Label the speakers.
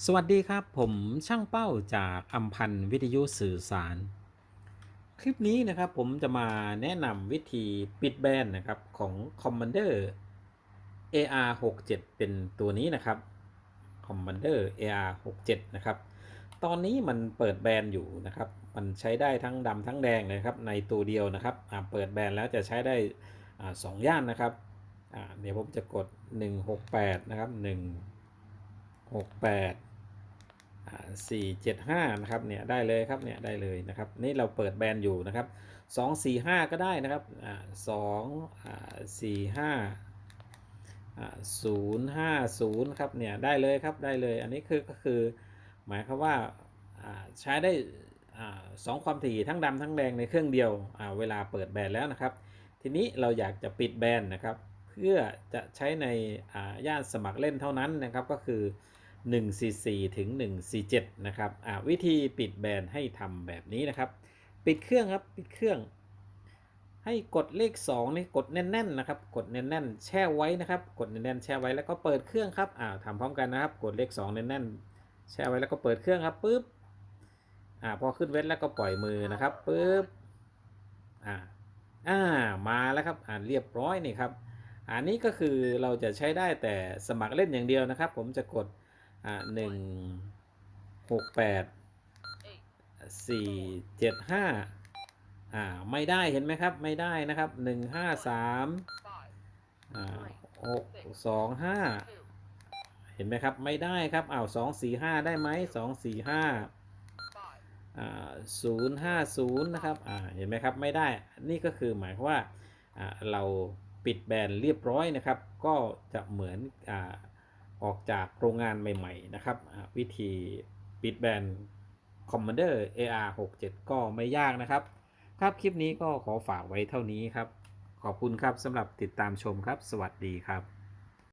Speaker 1: สวัสดีครับ ผมช่างเป้าจากอัมพันธ์วิทยุสื่อสาร คลิปนี้นะครับผมจะมาแนะนำวิธีปิดแบนนะครับของ Commander AR67 เป็นตัวนี้นะครับ Commander AR67 นะครับ ตอนนี้มันเปิดแบนอยู่นะครับ มันใช้ได้ทั้งดำทั้งแดงเลยครับในตัวเดียวนะครับเปิดแบนแล้วจะใช้ได้สองย่านนะครับเดี๋ยวผมจะกด 168 นะครับ 168สี่เจ็ดห้านะครับเนี่ยได้เลยครับเนี่ยได้เลยนะครับนี่เราเปิดแบรนด์อยู่นะครับสองสี่ห้าก็ได้นะครับสองสี่ห้าศูนย์ห้าศูนย์ครับเนี่ยได้เลยครับได้เลยอันนี้คือก็คือหมายความว่าใช้ได้สองความถี่ทั้งดำทั้งแดงในเครื่องเดียวเวลาเปิดแบรนด์แล้วนะครับ ทีนี้เราอยากจะปิดแบรนด์นะครับ เพื่อจะใช้ในอ่าย่านสมัครเล่นเท่านั้นนะครับก็คือ 144 ถึง 147 นะครับวิธีปิดแบนให้ทำแบบนี้นะครับ ปิดเครื่องครับปิดเครื่อง ให้กดเลข2นี่กดแน่นๆนะครับ กดแน่นๆ แช่ไว้นะครับ กดแน่นๆแช่ไว้แล้วก็เปิดเครื่องครับอ่าทำพร้อมกันนะครับ กดเลข2แน่นๆแช่ไว้แล้วก็เปิดเครื่องครับปุ๊บอ่าพอขึ้นเว้นแล้วก็ปล่อยมือนะครับปุ๊บอ่าอ่ามาแล้วครับอ่าเรียบร้อยนี่ครับอันนี้ก็คือเราจะใช้ได้แต่สมัครเล่นอย่างเดียวนะครับ ผมจะกด อ่าหนึ่งหกแปดสี่เจ็ดห้าอ่าไม่ได้เห็นไหมครับ ไม่ได้นะครับหนึ่งห้าสามอ่าหกสองห้าเห็นไหมครับ ไม่ได้ครับอ้าวสองสี่ห้าได้ไหมสองสี่ห้าอ่าศูนย์ห้าศูนย์นะครับอ่าเห็นไหมครับไม่ได้นี่ก็คือหมายความว่าอ่าเราปิดแบนเรียบร้อยนะครับ ก็จะเหมือนอ่า ออกจากโรงงานใหม่ๆนะครับ วิธีปิดแบน Commander AR67 ก็ไม่ยากนะครับ ครับคลิปนี้ก็ขอฝากไว้เท่านี้ครับ ขอบคุณครับสำหรับติดตามชมครับ สวัสดีครับ